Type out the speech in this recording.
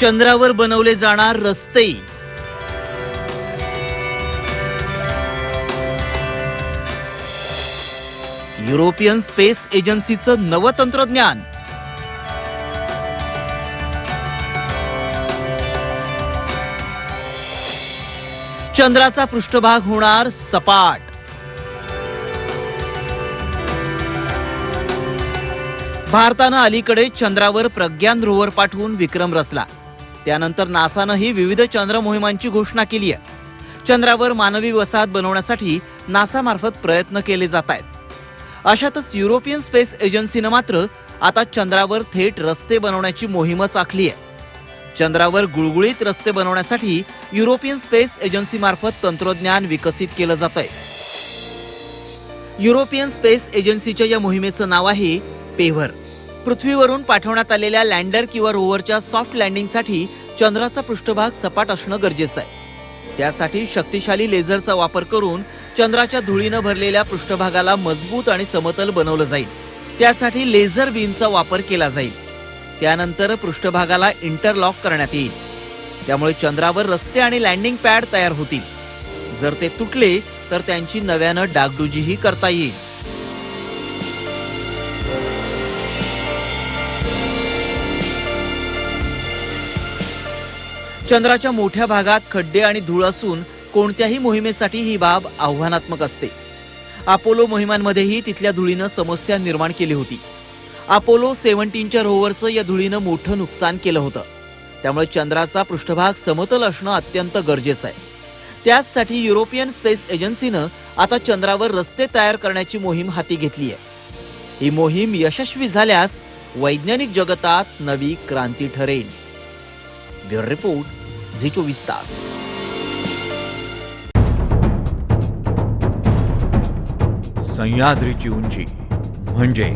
चंद्रावर बनवले जाणार रस्ते. युरोपियन स्पेस एजन्सीचं नवं तंत्रज्ञान. चंद्राचा पृष्ठभाग होणार सपाट. भारतानं अलीकडे चंद्रावर प्रज्ञान रोवर पाठवून विक्रम रचला. त्यानंतर नासानंही विविध चंद्र मोहिमांची घोषणा केली आहे. चंद्रावर मानवी वसाहत बनवण्यासाठी नासामार्फत प्रयत्न केले जात आहेत. अशातच युरोपियन स्पेस एजन्सीनं मात्र आता चंद्रावर थेट रस्ते बनवण्याची मोहीमच आखली आहे. चंद्रावर गुळगुळीत रस्ते बनवण्यासाठी युरोपियन स्पेस एजन्सीमार्फत तंत्रज्ञान विकसित केलं जात आहे. युरोपियन स्पेस एजन्सीच्या या मोहिमेचं नाव आहे पेव्हर. पृथ्वीवरून पाठवण्यात आलेल्या लँडर किंवा रोवरच्या सॉफ्ट लँडिंगसाठी चंद्राचा पृष्ठभाग सपाट असणं गरजेचं आहे. त्यासाठी शक्तिशाली लेझरचा वापर करून चंद्राच्या धुळीनं भरलेल्या पृष्ठभागाला मजबूत आणि समतल बनवलं जाईल. त्यासाठी लेझर बीमचा वापर केला जाईल. त्यानंतर पृष्ठभागाला इंटरलॉक करण्यात येईल. त्यामुळे चंद्रावर रस्ते आणि लँडिंग पॅड तयार होतील. जर ते तुटले तर त्यांची नव्यानं डागडुजीही करता येईल. चंद्राच्या मोठ्या भागात खड्डे आणि धूळ असून कोणत्याही मोहिमेसाठी ही बाब आव्हानात्मक असते. अपोलो मोहिमांमध्येही तिथल्या धुळीनं समस्या निर्माण केली होती. अपोलो सेव्हन्टीनच्या रोव्हरचं या धुळीनं मोठं नुकसान केलं होतं. त्यामुळे चंद्राचा पृष्ठभाग समतल असणं अत्यंत गरजेचं आहे. त्याचसाठी युरोपियन स्पेस एजन्सीनं आता चंद्रावर रस्ते तयार करण्याची मोहीम हाती घेतली आहे. ही मोहीम यशस्वी झाल्यास वैज्ञानिक जगतात नवी क्रांती ठरेल. ब्युरो रिपोर्ट झी चोवीस तास सह्याद्रीची उंची. म्हणजे?